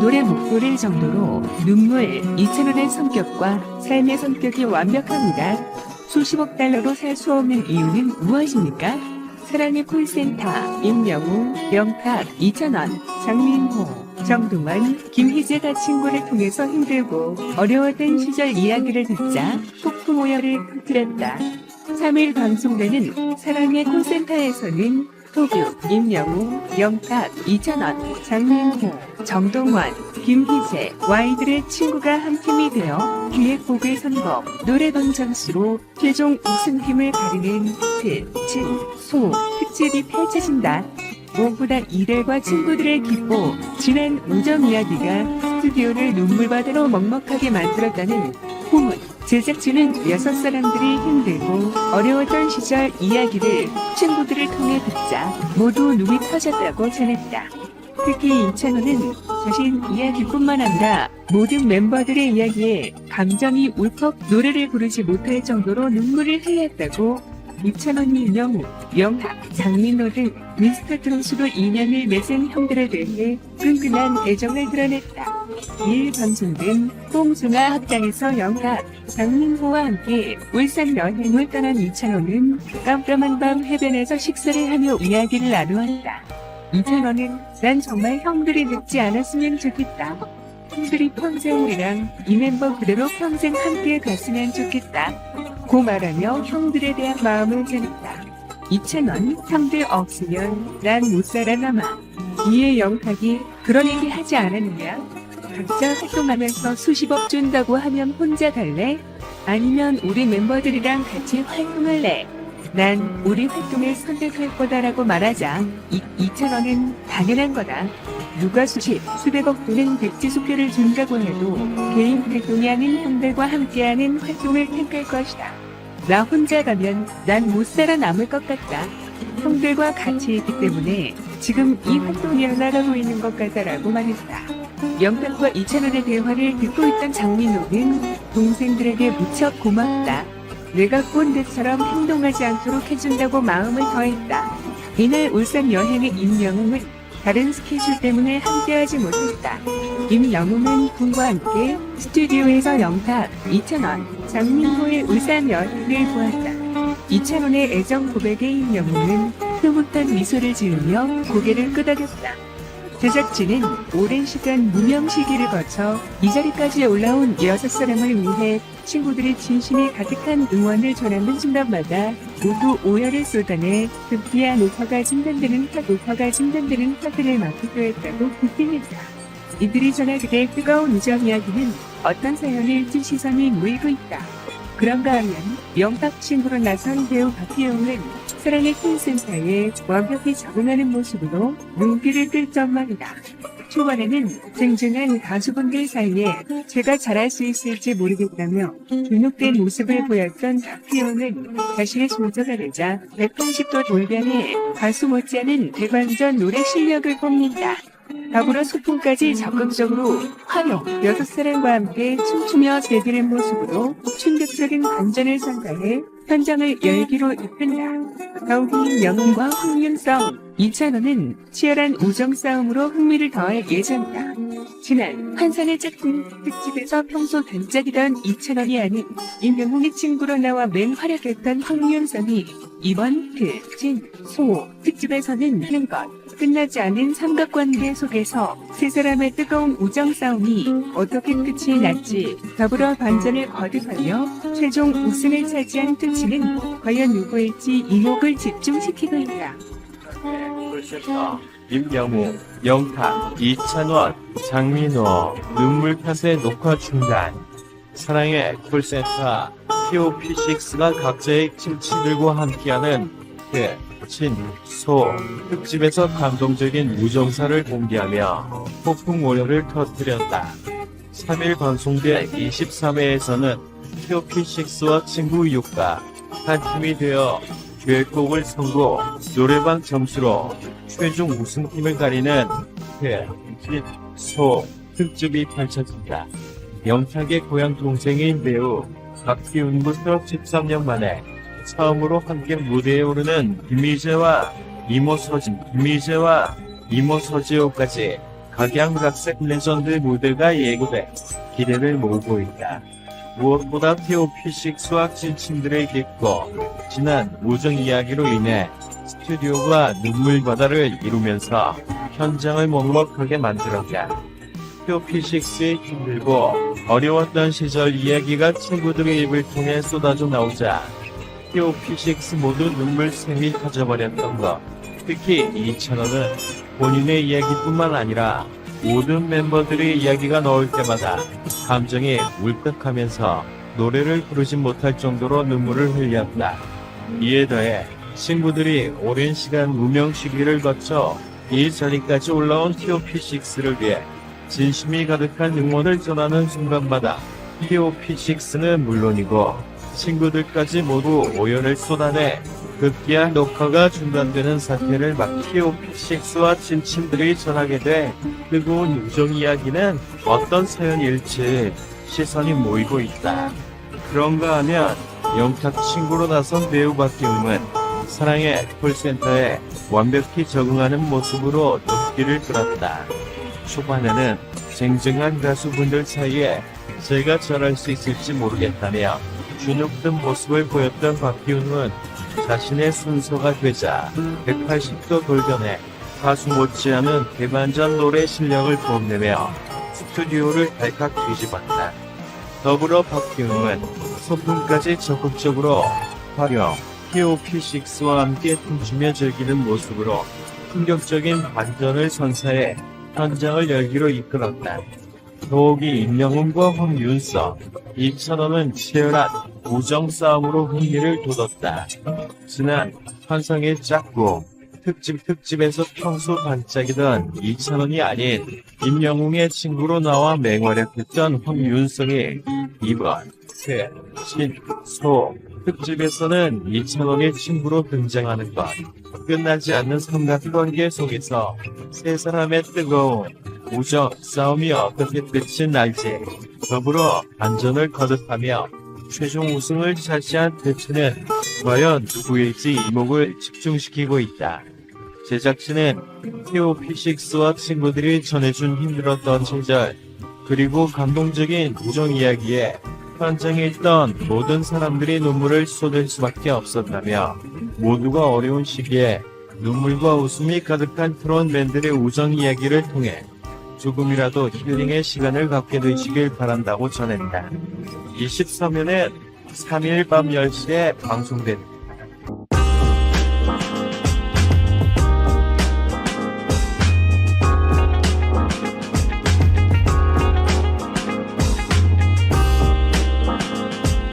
노래 못 부를 정도로 눈물, 이찬원의 성격과 삶의 성격이 완벽합니다. 수십억 달러로 살 수 없는 이유는 무엇입니까? 사랑의 콜센터, 임영웅, 영탁, 이찬원, 장민호, 정동원, 김희재가 친구를 통해서 힘들고 어려웠던 시절 이야기를 듣자 폭풍 오열을 터뜨렸다. 3일 방송되는 사랑의 콜센터에서는 토규, 임영웅, 영탁, 이찬원, 장민호, 정동원, 김희재, 와이들의 친구가 한 팀이 되어 기획곡을 선곡, 노래방 점수로 최종 우승팀을 가리는 특, 진, 소, 특집이 펼쳐진다. 무엇보다 이들과 친구들의 기뻐, 지난 우정 이야기가 스튜디오를 눈물바다로 먹먹하게 만들었다는 후문. 제작진은 여섯 사람들이 힘들고 어려웠던 시절 이야기를 친구들을 통해 듣자 모두 눈이 터졌다고 전했다. 특히 이찬호는 자신 이야기뿐만 아니라 모든 멤버들의 이야기에 감정이 울컥 노래를 부르지 못할 정도로 눈물을 흘렸다고 이찬원이 임영웅, 영탁, 장민호 등 미스터 트롯으로 인연을 맺은 형들에 대해 끈끈한 애정을 드러냈다. 2일 방송된 뽕숭아 학당에서 영탁, 장민호와 함께 울산 여행을 떠난 이찬원은 깜깜한 밤 해변에서 식사를 하며 이야기를 나누었다. 이찬원은 난 정말 형들이 늙지 않았으면 좋겠다. 형들이 평생 우리랑 이 멤버 그대로 평생 함께 갔으면 좋겠다. 고 말하며 형들에 대한 마음을 전했다. 이찬원, 형들 없으면 난 못 살아남아. 이에 영탁이 그런 얘기 하지 않았느냐? 각자 활동하면서 수십억 준다고 하면 혼자 갈래? 아니면 우리 멤버들이랑 같이 활동할래? 난 우리 활동을 선택할 거다라고 말하자 이, 이찬원은 당연한 거다. 누가 수십, 수백억 드는 백지수표를 준다고 해도 개인 활동이 아닌 형들과 함께하는 활동을 택할 것이다. 나 혼자 가면 난 못 살아남을 것 같다. 형들과 같이 있기 때문에 지금 이 활동이 나가고 있는 것 같다라고 말했다. 영탁과 이찬원의 대화를 듣고 있던 장민호는 동생들에게 무척 고맙다. 내가 꼰대처럼 행동하지 않도록 해준다고 마음을 더했다. 이날 울산 여행의 임영웅은 다른 스케줄 때문에 함께하지 못했다. 임영웅은 군과 함께 스튜디오에서 영탁, 이찬원, 장민호의 울산 여행을 보았다. 이찬원의 애정 고백에 임영웅은 흐뭇한 미소를 지으며 고개를 끄덕였다. 제작진은 오랜 시간 무명 시기를 거쳐 이 자리까지 올라온 여섯 사람을 위해 친구들의 진심이 가득한 응원을 전하는 순간마다 모두 오열을 쏟아내 급기야 노파가 진단되는 파, 노파가 진단되는 파트를 맡기도 했다고 비판했다. 이들이 그대의 뜨거운 우정 이야기는 어떤 사연을 진 시선이 모이고 있다. 그런가 하면 영탁 친구로 나선 배우 박희영은 사랑의 콘센터에 완벽히 적응하는 모습으로 눈길을 끌 전망이다. 초반에는 쟁쟁한 가수분들 사이에 제가 잘할 수 있을지 모르겠다며 둔욕된 모습을 보였던 박희영은 자신의 소저가 되자 180도 돌변해 가수 못지않은 대반전 노래 실력을 뽐낸다. 더불어 소품까지 적극적으로 활용, 여섯 사람과 함께 춤추며 대기는 모습으로 충격적인 반전을 선사해 현장을 열기로 이끈다. 더욱이 영웅과 흥윤성, 이찬원은 치열한 우정 싸움으로 흥미를 더할 예정이다. 지난 환산의 짝꿍 특집에서 평소 단짝이던 이찬원이 아닌 임영웅의 친구로 나와 맹 활약했던 황윤성이 이번 그, 진, 소 특집에서는 하는 것. 끝나지 않은 삼각관계 속에서 세 사람의 뜨거운 우정 싸움이 어떻게 끝이 날지? 더불어 반전을 거듭하며 최종 우승을 차지한 특집은 과연 누구일지 이목을 집중시키고 있다. 콜센터 임영웅, 영탁, 이찬원, 장민호, 눈물탓의 녹화 중단. 사랑의 콜센터 POP6가 각자의 kim치들과 함께하는 그, 친, 소 특집에서 감동적인 우정사를 공개하며 폭풍 오열을 터뜨렸다. 3일 방송된 23회에서는 POP6와 친구 6가 한 팀이 되어 듀엣곡을 선고 노래방 점수로 최종 우승팀을 가리는 대진소 특집이 펼쳐진다. 영탁의 고향 동생인 배우 박기훈부터 13년 만에 처음으로 함께 무대에 오르는 김희재와 이모 서진, 김희재와 이모 서지호까지 각양각색 레전드 무대가 예고돼 기대를 모으고 있다. 무엇보다 TOP6와 진친들의 깊고 진한 우정 이야기로 인해 스튜디오가 눈물 바다를 이루면서 현장을 먹먹하게 만들었다. TOP6의 힘들고 어려웠던 시절 이야기가 친구들의 입을 통해 쏟아져 나오자 TOP6 모두 눈물 샘이 터져버렸던 것. 특히 이찬원은 본인의 이야기뿐만 아니라 모든 멤버들의 이야기가 나올 때마다 감정이 울컥하면서 노래를 부르지 못할 정도로 눈물을 흘렸다. 이에 더해 친구들이 오랜 시간 무명 시기를 거쳐 이 자리까지 올라온 TOP6를 위해 진심이 가득한 응원을 전하는 순간마다 TOP6는 물론이고 친구들까지 모두 오연을 쏟아내 급기야 녹화가 중단되는 사태를 막 TOP6와 친친들이 전하게 돼 뜨거운 우정 이야기는 어떤 사연일지 시선이 모이고 있다. 그런가 하면 영탁 친구로 나선 배우 박기웅은 사랑의 콜센터에 완벽히 적응하는 모습으로 눈길을 끌었다. 초반에는 쟁쟁한 가수분들 사이에 제가 잘할 수 있을지 모르겠다며 주눅든 모습을 보였던 박기훈은 자신의 순서가 되자 180도 돌변해 가수 못지않은 대반전 노래 실력을 뽐내며 스튜디오를 발칵 뒤집었다. 더불어 박기웅은 소품까지 적극적으로 활용, TOP6와 함께 춤추며 즐기는 모습으로 충격적인 반전을 선사해 현장을 열기로 이끌었다. 더욱이 임영웅과 황윤서, 이찬원은 치열한 우정 싸움으로 흥미를 돋웠다. 지난 환상의 짝꿍 특집 특집에서 평소 반짝이던 이찬원이 아닌 임영웅의 친구로 나와 맹활약했던 황윤성이 이번 새, 신, 소 특집에서는 이찬원의 친구로 등장하는 것. 끝나지 않는 삼각관계 속에서 세 사람의 뜨거운 우정 싸움이 어떻게 끝이 날지 더불어 안전을 거듭하며 최종 우승을 차지한 대체는 과연 누구일지 이목을 집중시키고 있다. 제작진은 TOP6와 친구들이 전해준 힘들었던 시절 그리고 감동적인 우정 이야기에 현장에 있던 모든 사람들이 눈물을 쏟을 수밖에 없었다며 모두가 어려운 시기에 눈물과 웃음이 가득한 트롯맨들의 우정 이야기를 통해 조금이라도 힐링의 시간을 갖게 되시길 바란다고 전했다. 23회는 3일 밤 10시에 방송된다.